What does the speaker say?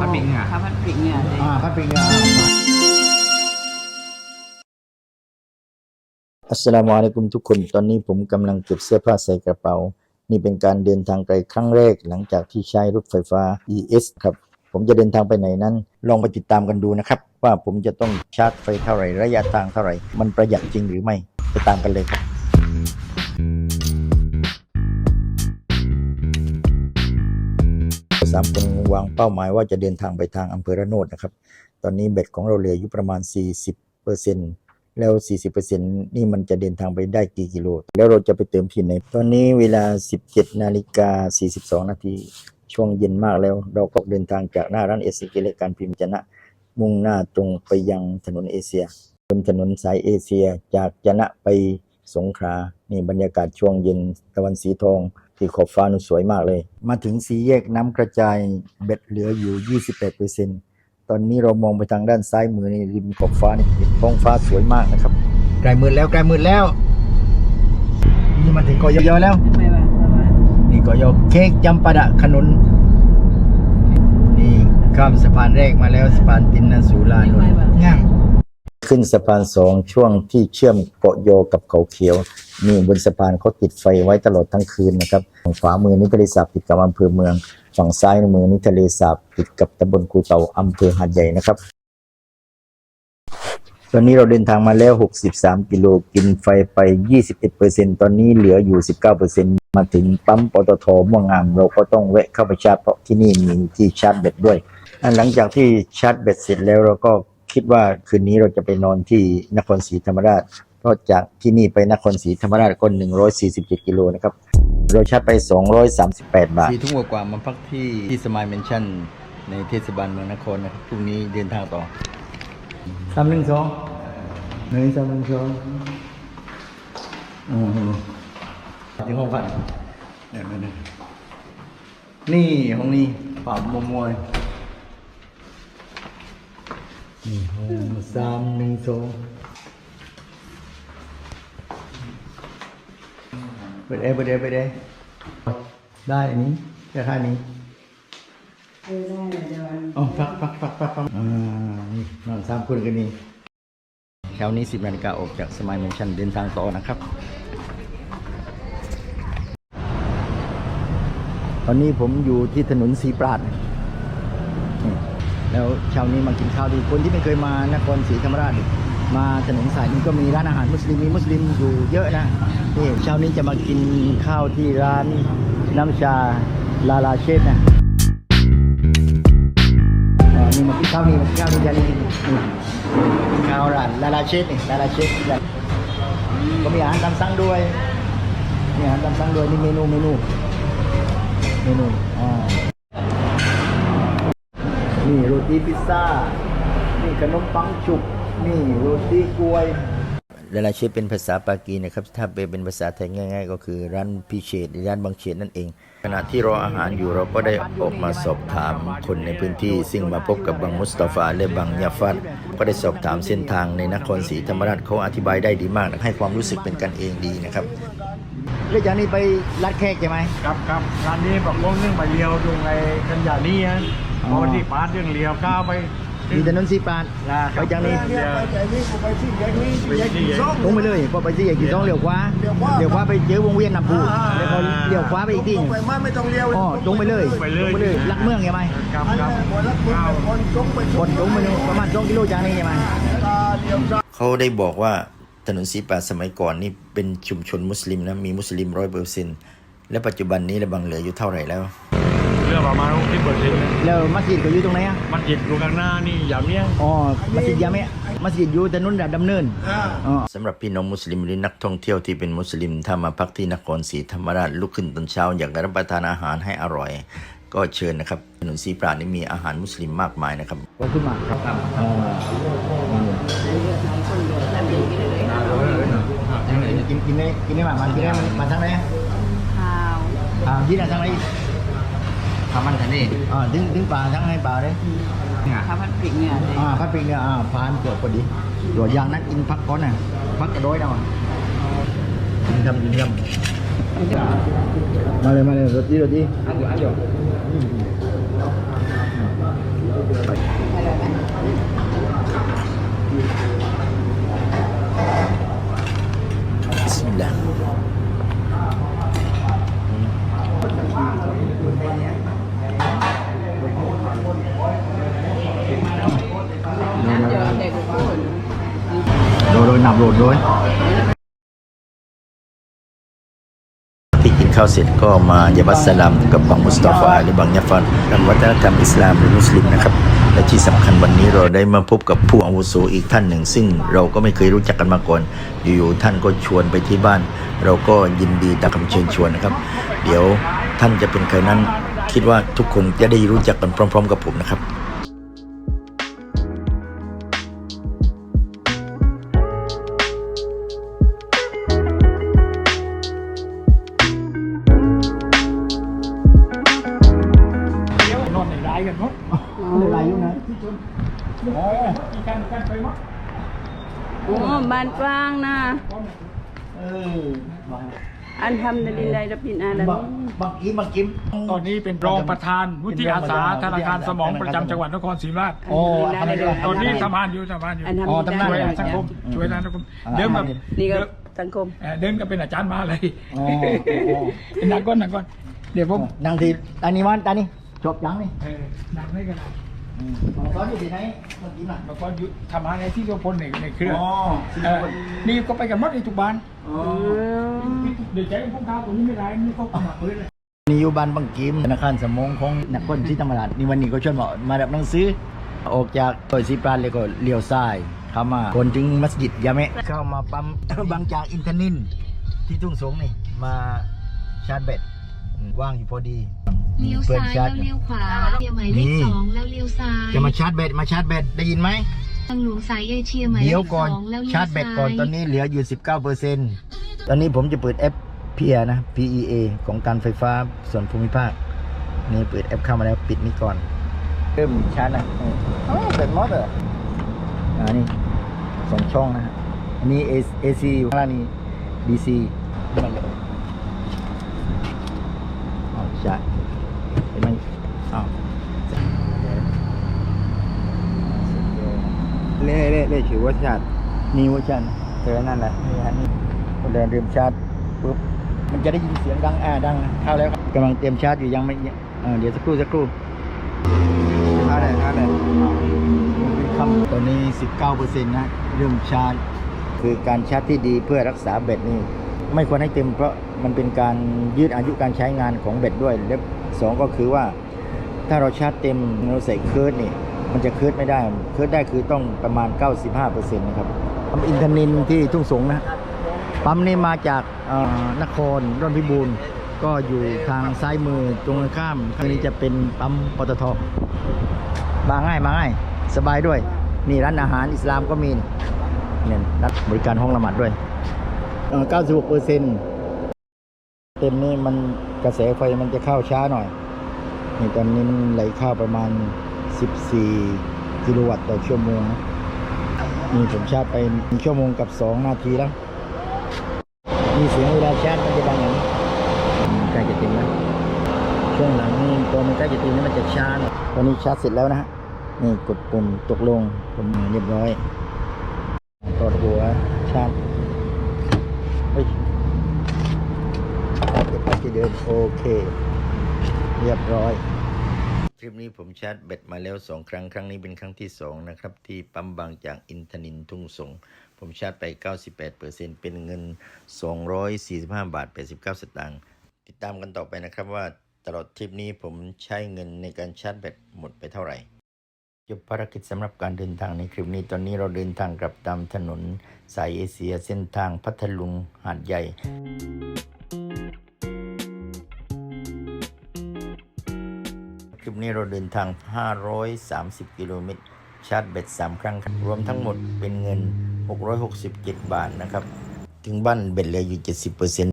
พัดปิงเหงื่อข้าวพัดปิงเหงื่อเลยอ่าพัดปิงอ่าอัสสลามุอะลัยกุมทุกคน ตอนนี้ผมกำลังเก็บเสื้อผ้าใส่กระเป๋า นี่เป็นการเดินทางไกลครั้งแรกหลังจากที่ใช้รถไฟฟ้า ES ครับ ผมจะเดินทางไปไหนนั้น ลองไปติดตามกันดูนะครับ ว่าผมจะต้องชาร์จไฟเท่าไหร่ระยะทางเท่าไหร่ มันประหยัดจริงหรือไม่ ไปตามกันเลยครับ สามคนวางเป้าหมายว่าจะเดินทางไปทางอำเภอระโนดนะครับ ตอนนี้เบ็ดของเราเหลืออยู่ประมาณ 40เปอร์เซ็นต์แล้ว 40เปอร์เซ็นต์นี่มันจะเดินทางไปได้กี่กิโล แล้วเราจะไปเติมที่ไหน ตอนนี้เวลา 17นาฬิกา42 นาทีช่วงเย็นมากแล้ว เราก็เดินทางจากหน้าร้านเอสเกเลการพิมพ์จนะ มุ่งหน้าตรงไปยังถนนเอเชียบนถนนสายเอเชียจากจนะไปสงขลานี่บรรยากาศช่วงเย็นตะวันสีทอง ที่ขอบฟ้านูสวยมากเลย มาถึงสีแยกน้ำกระจายเบ็ดเหลืออยู่ 28เปอร์เซ็นตอนนี้เรามองไปทางด้านซ้ายมือนี่ริมขอบฟ้านี่เห็นท้องฟ้าสวยมากนะครับใกล้มืดแล้วใกล้มืดแล้ว นี่มันถึงกอยอแล้ว ไม่ว่าไม่ว่านี่ก็ยกเค้กจำปาดะขนุนนี่ข้ามสะพานแรกมาแล้วสะพานตินนสูลานนท์ง่าง ขึ้นสะพานสองช่วงที่เชื่อมเกาะโยกับเขาเขียว นี่บนสะพานเขาติดไฟไว้ตลอดทั้งคืนนะครับฝั่งขวามือนี่ทะเลสาบติดกับอำเภอเมือง ฝั่งซ้ายมือนี่ทะเลสาบติดกับตำบลกูเตาอำเภอหาดใหญ่นะครับตอนนี้เราเดินทางมาแล้ว 63 กิโลกินไฟไป 21%ตอนนี้เหลืออยู่ 19%มาถึงปั๊มปตทม่วงงาม เราก็ต้องแวะเข้าไปชาร์จเพราะที่นี่มีที่ชาร์จแบตด้วย หลังจากที่ชาร์จแบตเสร็จแล้วเราก็ คิดว่าคืนนี้เราจะไปนอนที่นครศรีธรรมราชเพราะจากที่นี่ไปนครศรีธรรมราชก็147กิโลนะครับ เราชาร์จไป 238 บาทสี่ทุ่มกว่าๆมาพักที่ที่สมายเมนชั่น ในเทศบาลเมืองนครนะครับพรุ่งนี้เดินทางต่อสามหนึ่งสองหนึ่งสามหนึ่งสองอืมถึงห้องพักเนี่ยเนี่ยเนี่ยนี่ห้องนี้ป่ามัวมัว นี่ห้องสามหนึ่งสองเปิดเอเปิดเอเปิดเอได้อันนี้แค่ค่านี้เออได้เลยเดี๋ยววันอ๋อพักพักพักพักพักอ่านี่นอนสามคนกันนี่เช้านี้สิบนาฬิกาออกจากสมายเมนชั่นเดินทางต่อนะครับ ตอนนี้ผมอยู่ที่ถนนสีปราดนี่ แล้วเช้านี้มากินข้าวดีคนที่ไม่เคยมานครศรีธรรมราชมาถนนสายนี้ก็มีร้านอาหารมุสลิมมีมุสลิมอยู่เยอะนะนี่เช้านี้จะมากินข้าวที่ร้านน้ำชาลาลาเชฟนะนี่มากินข้าวนี่มากินข้าวนี่จะนี่นี่กินข้าวร้านลาลาเชฟนี่ลาลาเชฟก็มีอาหารตามสั่งด้วยมีอาหารตามสั่งด้วยนี่เมนูเมนูเมนูอ่า นี่โรตีพิซซ่า นี่ขนมปังจุก นี่โรตีกล้วยลาลาเชฟเป็นภาษาปากีนะครับ ถ้าแปลเป็นภาษาไทยง่าย ๆ ก็คือร้านพิเชษร้านบางเขตนั่นเอง ขณะที่รออาหารอยู่เราก็ได้ออกมาสอบถามคนในพื้นที่ ซึ่งมาพบกับบังมุสตาฟาและบังยาฟัดก็ได้สอบถามเส้นทางในนครศรีธรรมราชเขาอธิบายได้ดีมากนะให้ความรู้สึกเป็นกันเองดีนะครับเรื่องจากนี้ไปรัดแขกใช่ไหมครับครับร้านนี้บอกลงเรื่องไปเลี้ยวตรงไอ้กันยานี่ฮะอ๋อ พอที่ปาดเรื่องเลี้ยวก้าวไปมีถนนสีปราดนะไปจากนี้เลี้ยวไปที่แยกนี้ไปที่แยกตรงไปเลยพอไปที่แยกกี่สองเลี้ยวขวาเลี้ยวขวาไปเจอวงเวียนน้ำพุแล้วพอเลี้ยวขวาไปอีกทีไปมาไม่ต้องเลี้ยวอ๋อตรงไปเลยไปเลยตรงไปเลยลักเมืองใช่ไหมครับครับคนละคนเป็นคนจงไปคนตรงไปเลยประมาณสองกิโลจากนี้ใช่ไหมตาเลี้ยวซ้ายเขาได้บอกว่าถนนสีปราดสมัยก่อนนี่เป็นชุมชนมุสลิมนะมีมุสลิมร้อยเปอร์เซ็นต์ และปัจจุบันนี้ระบังเหลืออยู่เท่าไหร่แล้ว เรื่องประมาณที่เปิดเซ็นต์แล้วมัสยิดก็อยู่ตรงไหนอะมันจิตอยู่ข้างหน้านี่อย่างเนี้ยอ๋อมัสยิดยาเมะมัสยิดอยู่ถนนดำเนินอ๋อสำหรับพี่น้องมุสลิมหรือนักท่องเที่ยวที่เป็นมุสลิมถ้ามาพักที่นครศรีธรรมราชลุกขึ้นตอนเช้า อยากรับประทานอาหารให้อร่อย ก็เชิญนะครับถนนสีปราดนี่มีอาหารมุสลิมมากมายนะครับขอบคุณมากครับอ๋อกินกินได้กินได้มากมันกินได้มันมาทางไหนข้าว à chỉ là thằng ấy thằng anh thằng này à tiếng tiếng bà sang đây bà đấy. Dạ. Thằng ờ, phát bình nhà ờ, đấy à phát bình nhà à phá ăn cửa của đi. Rồi giang nát in phát có nè. Phát cái đói đâu à? In thầm in thầm. Mà đây mà đây rồi đi rồi đi. Ăn rồi ăn rồi Bismillah. rồi rồi nằm lột rồi ที่กินข้าวเสร็จก็มายาบัสสลามกับบังมุสตอฟาหรือบังยาฟันทำวัฒนธรรมอิสลามหรือมุสลิมนะครับ และที่สำคัญวันนี้เราได้มาพบกับผู้อาวุโสอีกท่านหนึ่ง ซึ่งเราก็ไม่เคยรู้จักกันมาก่อน อยู่ๆท่านก็ชวนไปที่บ้าน เราก็ยินดีตามคำเชิญชวนนะครับ เดี๋ยว ท่านจะเป็นใครนั้น คิดว่าทุกคนจะได้รู้จักกันพร้อม ๆ กับผมนะครับนอนในร้ายกันหมดอะไรอยู่นะโอ้มีการกันไปหมดโอ้บ้านกว้างนะ เออ อันทำในดินใดรับบินอาลับักนบักกี้บักกิม ตอนนี้เป็นรองประธานวุฒิอาสาธนาคารสมองประจำจังหวัดนครศรีธรรมราชโอ้ทำอะไรด้วย ตอนนี้ทำงานอยู่ทำงานอยู่อันทำอ๋อดินทำงาน ช่วยได้สังคมช่วยสังคมเดิมกับนี่ก็เดิมสังคม เอ่อเดิมก็เป็นอาจารย์มาเลยอ๋ออ๋อ เป็นนักก้อนนักก้อนเดี๋ยวผมนางทีตานี่วันตานี่จบยังนี่ เออนักไม่กันนะตอนอยู่ที่ไหนเมื่อกี้น่ะแล้วก็อยู่ทำงานในที่ตัวพลในในเครืออ๋อเออนี่ก็ไปกันหมดในทุกบ้านอ๋อเดี๋ยวใจพวกข้าวตัวนี้ไม่ได้นี่เขาขมักเลยเลยนี่อยู่บ้านบังกิมธนาคารสมองของนักคนที่ธรรมราชนี่วันนี้ก็ชวนมามารับหนังสือออกจากซอยสีปราณเลยก็เลี้ยวซ้ายเข้ามาคนถึงมัสยิดยาเมะเข้ามาปั๊มบางจากอินทนินที่ทุ่งสงนี่มาชาร์จแบตอืมว่างอยู่พอดี เลี้ยวพื่ซ้าอนยชาแล้ร์จวเลี้ยวขวาเลี้ยวหมายเลนี่ขสองแล้วเลี้ยวซ้ายจะมาชาร์จแบตมาชาร์จแบตได้ยินไหมทางหลวงสายเอเชียหมายเลเดี๋ยวขก่อนสองแล้วเลี้ยวชาร์จแบตก่อนซ้ายตอนนี้เหลืออยู่ 19เปอร์เซ็นต์ตอนนี้ผมจะเปิดแอปเพียนะ PEA ของการไฟฟ้าส่วนภูมิภาค นี่เปิดแอปเข้ามาแล้วปิดนี้ก่อน เริ่มชาร์จนะอ๋อเป็นมอเตอร์อ่านี่สองช่องนะฮะอันนี้ AC อยู่ข้างล่างนี่ DC มันเลยอ๋อใช่เห็น ไหมอ้าวเล่เล่เล่ชื่อว่าชาร์จนี่ว่าชาร์จเออนั่นแหละนี่ฮะนี่พอเดินเริ่มชาร์จปุ๊บมันจะได้ยินเสียงดังอ่าดังเข้าแล้วครับกำลังเตรียมชาร์จอยู่ยังไม่เออเดี๋ยวสักครู่สักครู่เข้าเลยเข้าเลยคำตอนนี้ 19เปอร์เซ็นต์นะเริ่มชาร์จคือการชาร์จที่ดีเพื่อรักษาแบตนี่ไม่ควรให้เต็มเพราะ มันเป็นการยืดอายุการใช้งานของแบตด้วย และสองก็คือว่า ถ้าเราชาร์จเต็มเราใส่เคิร์ดนี่ มันจะเคิร์ดไม่ได้ เคิร์ดได้คือต้องประมาณ 95%นะครับปั๊มอินทนินที่ทุ่งสงนะ ปั๊มนี้มาจากนครร่อนพิบูรณ์ก็อยู่ทางซ้ายมือตรงข้ามข้างนี้จะเป็นปั๊มปตทมาง่ายมาง่าย สบายด้วยนี่ร้านอาหารอิสลามก็มีเนี่ยรับบริการห้องละหมาดด้วยเอ่อ96เปอร์เซ็นต์ เต็มนี่มันกระแสไฟมันจะเข้าช้าหน่อยนี่ตอนนี้มันไหลเข้าประมาณ 14 กิโลวัตต์ต่อชั่วโมงนะนี่ผมชาร์จไปชั่วโมงกับ 2 นาทีแล้วมีเสียงเวลาชาร์จมันจะดังอย่างนี้ใกล้จะเต็มแล้วช่วงหลังนี่ตัวมันใกล้จะเต็มนี่มันจะช้าหน่อยตอนนี้ชาร์จเสร็จแล้วนะฮะนี่กดปุ่มตกลงปุ่มเรียบร้อยกดหัวชาร์จเฮ้ยาร์จเดินโอเค เรียบร้อยคลิปนี้ผมชาร์จแบตมาแล้ว 2 ครั้ง ครั้งนี้เป็นครั้งที่ 2 นะครับ ที่ปั๊มบางจากอินทนินทุ่งสง ผมชาร์จไป 98%เป็นเงิน 245 บาท 89 สตางค์ติดตามกันต่อไปนะครับว่าตลอดทริปนี้ผมใช้เงินในการชาร์จแบตหมดไปเท่าไหร่จบภารกิจสำหรับการเดินทางในคลิปนี้ตอนนี้เราเดินทางกลับตามถนนสายเอเชียเส้นทางพัทลุงหาดใหญ่ ลิปนี้เราเดินทาง 530 กิโลเมตร ชาร์จแบต3 ครั้ง รวมทั้งหมดเป็นเงิน 667 บาทนะครับ ถึงบ้านแบตเหลืออยู่ 70%น